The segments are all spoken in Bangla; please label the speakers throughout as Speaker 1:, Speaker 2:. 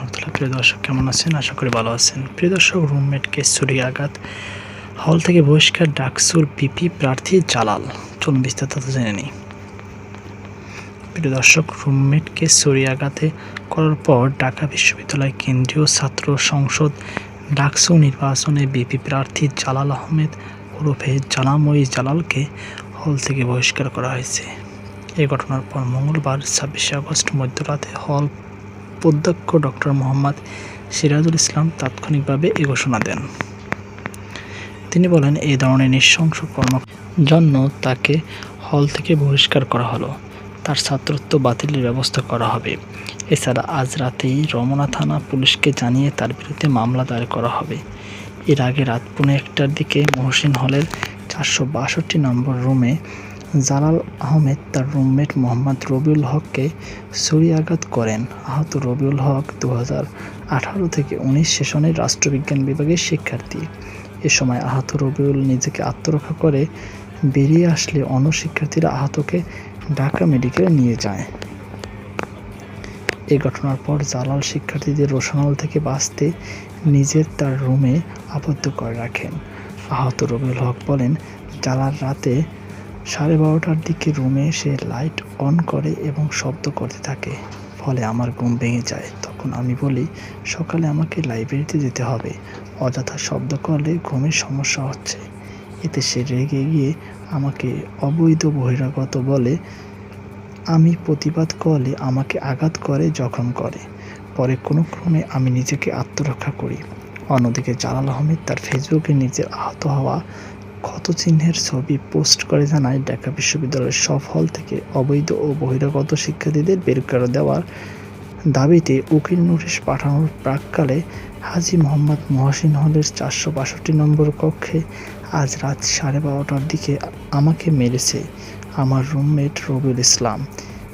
Speaker 1: রহমতুল্লাহ প্রিয় দর্শক, কেমন আছেন? আশা করি ভালো আছেন। প্রিয় দর্শক, রুমমেটকে ছুরি আঘাত। হল থেকে বহিষ্কার ডাকসুর পিপি প্রার্থী জালাল। চলুন বিস্তারিত জেনে নিই। প্রিয় দর্শক, রুমমেটকে ছুরি আঘাতে করার পর ঢাকা বিশ্ববিদ্যালয় কেন্দ্রীয় ছাত্র সংসদ ডাকসু নির্বাচনে বিপি প্রার্থী জালাল আহমেদ ওরফে জালাময়ী জালালকে হল থেকে বহিষ্কার করা হয়েছে। এই ঘটনার পর মঙ্গলবার ছাব্বিশে আগস্ট মধ্যরাতে হল অধ্যক্ষ ডক্টর মোহাম্মদ সিরাজুল ইসলাম তাৎক্ষণিকভাবে এ ঘোষণা দেন। তিনি বলেন এই ধরনের নৃশংস কর্ম জন্য তাকে হল থেকে বহিষ্কার করা হলো। তার ছাত্রত্ব বাতিলের ব্যবস্থা করা হবে। এছাড়া আজ রাতেই রমনা থানা পুলিশকে জানিয়ে তার বিরুদ্ধে মামলা দায়ের করা হবে। এর আগে রাত পৌনে একটার দিকে মহসিন হলের চারশো বাষট্টি নম্বর রুমে জালাল আহমেদ তার রুমমেট মোহাম্মদ রবিউল হককে ছুরিয়াঘাত করেন। আহত রবিউল হক দু আঠারো থেকে উনিশ সেশনের রাষ্ট্রবিজ্ঞান বিভাগের শিক্ষার্থী। এ সময় আহত রবিউল নিজেকে আত্মরক্ষা করে বেরিয়ে আসলে অন্য শিক্ষার্থীরা আহতকে ঢাকা মেডিকেলে নিয়ে যায়। এই ঘটনার পর জালাল শিক্ষার্থীদের রোশনাল থেকে বাঁচতে নিজের তার রুমে আবদ্ধ করে রাখেন। আহত রবিউল হক বলেন, জালাল রাতে সাড়ে বারোটার দিকে রুমে এসে লাইট অন করে এবং শব্দ করতে থাকে। ফলে আমার ঘুম ভেঙে যায়। তখন আমি বলি, সকালে আমাকে লাইব্রেরিতে যেতে হবে। অযথা শব্দ করলে ঘুমের সমস্যা হচ্ছে। এতে সে রেগে গিয়ে আমাকে অবৈধ বহিরাগত বলে, আমি প্রতিবাদ করলে আমাকে আঘাত করে, জখম করে। পরে কোনো ক্রমে আমি নিজেকে আত্মরক্ষা করি। অন্যদিকে জালাল আহমেদ তার ফেসবুকে নিজের আহত হওয়া ক্ষতচিহ্নের ছবি পোস্ট করে জানায় ঢাকা বিশ্ববিদ্যালয়ের সব হল থেকে অবৈধ ও বহিরাগত শিক্ষার্থীদের বের করে দেওয়ার দাবিতে উকিল নোটিশ পাঠানোর প্রাককালে হাজি মোহাম্মদ মহসিন হলের চারশো বাষট্টি নম্বর কক্ষে আজ রাত সাড়ে বারোটার দিকে আমাকে মেরেছে আমার রুমমেট রবিউল ইসলাম।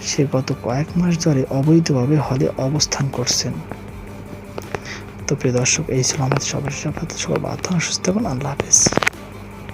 Speaker 1: সে গত কয়েক মাস ধরে অবৈধভাবে হলে অবস্থান করছেন। তো প্রিয় দর্শক, এই ছিল আমাদের সবার সাথে সবার বার্তা সুস্থ থাকুন। আল্লাহ হাফেজ।